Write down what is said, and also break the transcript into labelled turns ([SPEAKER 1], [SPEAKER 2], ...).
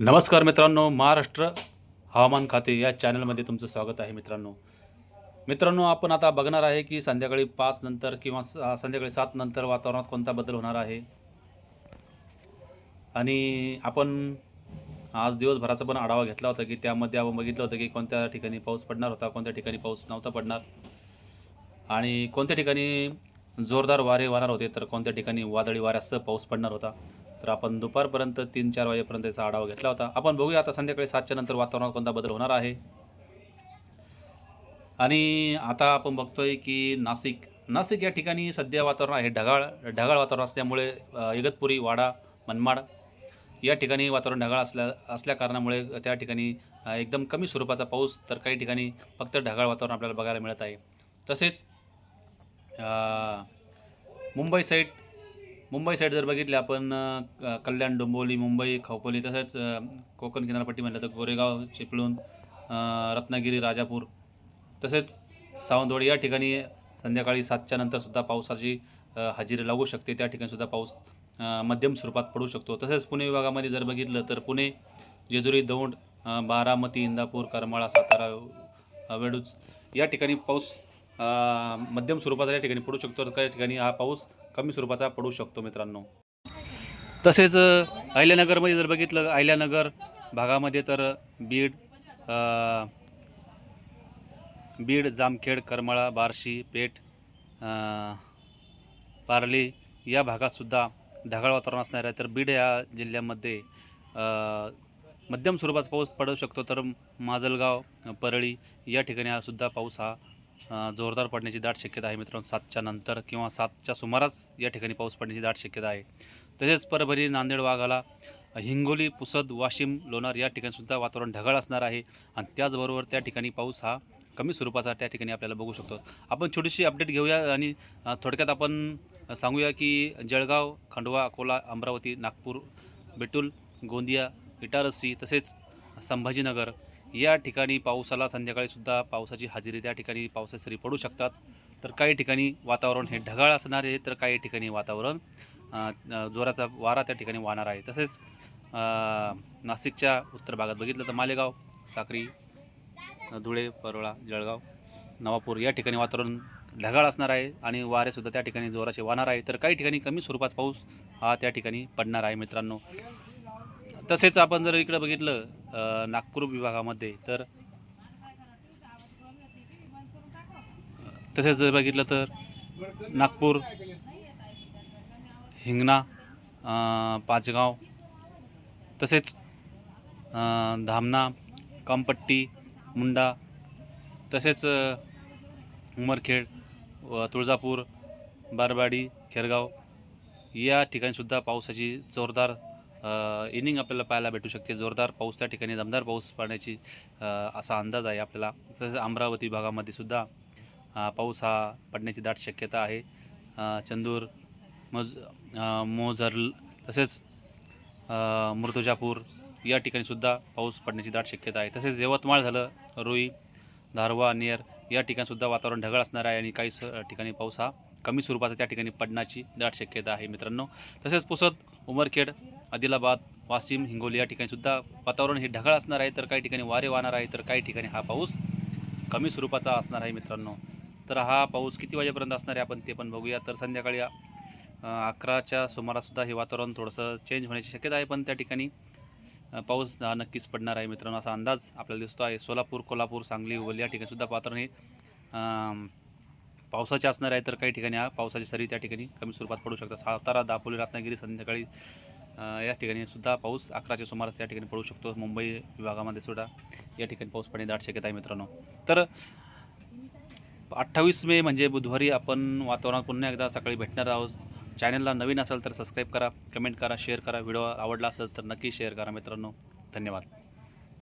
[SPEAKER 1] नमस्कार मित्रांनो महाराष्ट्र हवामान खाते या चॅनलमध्ये तुमचं स्वागत आहे मित्रांनो. मित्रांनो आपण आता बघणार आहे की संध्याकाळी पाच नंतर किंवा स- संध्याकाळी सात नंतर वातावरणात कोणता बदल होणार आहे. आणि आपण आज दिवसभराचा पण आढावा घेतला होता की त्यामध्ये आपण बघितलं होतं की कोणत्या ठिकाणी पाऊस पडणार होता कोणत्या ठिकाणी पाऊस नव्हता पडणार. आणि कोणत्या ठिकाणी जोरदार वारे वाहणार होते तर कोणत्या ठिकाणी वादळी वाऱ्यासह पाऊस पडणार होता. तर आपण दुपारपर्यंत तीन चार वाजेपर्यंत याचा आढावा घेतला होता. आपण बघूया आता संध्याकाळी सातच्या नंतर वातावरणात कोणता बदल होणार आहे. आणि आता आपण बघतोय की नाशिक नाशिक या ठिकाणी सध्या वातावरण आहे ढगाळ ढगाळ वातावरण असल्यामुळे इगतपुरी वाडा मनमाड या ठिकाणी वातावरण ढगाळ असल्या असल्या कारणामुळे त्या ठिकाणी एकदम कमी स्वरूपाचा पाऊस तर काही ठिकाणी फक्त ढगाळ वातावरण आपल्याला बघायला मिळत आहे. तसेच मुंबई साईड मुंबई साईड जर बघितले आपण क- कल्याण डोंबोली मुंबई खवपली तसेच कोकण किनारपट्टी म्हटलं तर गोरेगाव चिपळूण रत्नागिरी राजापूर तसेच सावंतवाडी या ठिकाणी संध्याकाळी सातच्या नंतरसुद्धा पावसाची हजेरी लागू शकते. त्या ठिकाणीसुद्धा पाऊस मध्यम स्वरूपात पडू शकतो. तसेच पुणे विभागामध्ये जर बघितलं तर पुणे जेजुरी दौंड बारामती इंदापूर करमाळा सातारा वेडूच वेडूज या ठिकाणी पाऊस मध्यम स्वरूपाचा या ठिकाणी पडू शकतो तर काही ठिकाणी हा पाऊस कमी स्वरूपाचा पडू शकतो मित्रांनो. तसेच अहिल्यानगरमध्ये जर बघितलं अहिल्यानगर भागामध्ये तर बीड बीड जामखेड करमाळा बार्शी पेठ पारली या भागातसुद्धा ढगाळ वातावरण असणार आहे. तर बीड या जिल्ह्यामध्ये मध्यम स्वरूपाचा पाऊस पडू शकतो. तर माजलगाव परळी या ठिकाणी हा सुद्धा पाऊस हा जोरदार पडण्याची दाट शक्यता आहे मित्रांनो. सातच्या नंतर किंवा सातच्या सुमारास या ठिकाणी पाऊस पडण्याची दाट शक्यता आहे. तसेच परभणी नांदेड वाघाला हिंगोली पुसद वाशिम लोणार या ठिकाणीसुद्धा वातावरण ढगाळ असणार आहे. आणि त्याचबरोबर त्या ठिकाणी पाऊस हा कमी स्वरूपाचा त्या ठिकाणी आपल्याला बघू शकतो. आपण छोटीशी अपडेट घेऊया आणि थोडक्यात आपण सांगूया की जळगाव खंडवा अकोला अमरावती नागपूर बेटूल गोंदिया इटारसी तसेच संभाजीनगर या ठिकाणी पावसाला संध्याकाळीसुद्धा पावसाची हजेरी त्या ठिकाणी पावसाची सरी पडू शकतात. तर काही ठिकाणी वातावरण हे ढगाळ असणार आहे तर काही ठिकाणी वातावरण जोराचा वारा त्या ठिकाणी वाहणार आहे. तसेच नाशिकच्या उत्तर भागात बघितलं तर मालेगाव साक्री धुळे परोळा जळगाव नवापूर या ठिकाणी वातावरण ढगाळ असणार आहे आणि वारेसुद्धा त्या ठिकाणी जोराचे वाहणार आहे. तर काही ठिकाणी कमी स्वरूपात पाऊस हा त्या ठिकाणी पडणार आहे मित्रांनो. तसेच आपण जर इकडं बघितलं नागपूर विभागामध्ये तर तसेच जर बघितलं तर नागपूर हिंगणा पाचगाव तसेच धामणा कामपट्टी मुंडा तसेच उमरखेड व तुळजापूर बारबाडी खेरगाव या ठिकाणीसुद्धा पावसाची जोरदार इनिंग आपल्याला पाहायला भेटू शकते. जोरदार पाऊस त्या ठिकाणी दमदार पाऊस पडण्याची असा अंदाज आहे आपल्याला. तसेच अमरावती भागामध्ये सुद्धा पाऊस हा पडण्याची दाट शक्यता आहे. चंदूर मज मोझरल तसेच मृतुजापूर या ठिकाणीसुद्धा पाऊस पडण्याची दाट शक्यता आहे. तसेच यवतमाळ झालं रुई धारवा नियर या ठिकाणीसुद्धा वातावरण ढगाळ असणार आहे आणि काही स ठिकाणी पाऊस हा कमी स्वरूपाचा त्या ठिकाणी पडण्याची दाट शक्यता आहे मित्रांनो. तसेच पुसद उमरखेड आदिलाबाद वाशिम हिंगोली या ठिकाणीसुद्धा वातावरण हे ढगाळ असणार आहे तर काही ठिकाणी वारे वाहणार आहे तर काही ठिकाणी हा पाऊस कमी स्वरूपाचा असणार आहे मित्रांनो. तर हा पाऊस किती वाजेपर्यंत असणार आहे आपण ते पण बघूया. तर संध्याकाळी अकराच्या सुमारासुद्धा हे वातावरण थोडंसं चेंज होण्याची शक्यता आहे पण त्या ठिकाणी पाऊस हा नक्कीच पडणार आहे मित्रांनो. असा अंदाज आपल्याला दिसतो आहे. सोलापूर कोल्हापूर सांगली हुबली या ठिकाणी सुद्धा वातावरण हे पावसाचे असणार आहे तर काही ठिकाणी हा पावसाची सरी त्या ठिकाणी कमी स्वरूपात पडू शकतात. सातारा दापोली रत्नागिरी संध्याकाळी या ठिकाणी सुद्धा पाऊस अकराच्या सुमारास या ठिकाणी पडू शकतो. मुंबई विभागामध्ये सुद्धा या ठिकाणी पाऊस पडण्याची दाट शक्यता आहे मित्रांनो. तर अठ्ठावीस मे म्हणजे बुधवारी आपण वातावरणात पुन्हा एकदा सकाळी भेटणार आहोत. चॅनलला नवीन असेल तर सबस्क्राईब करा कमेंट करा शेअर करा. व्हिडिओ आवडला असेल तर नक्की शेअर करा मित्रांनो. धन्यवाद.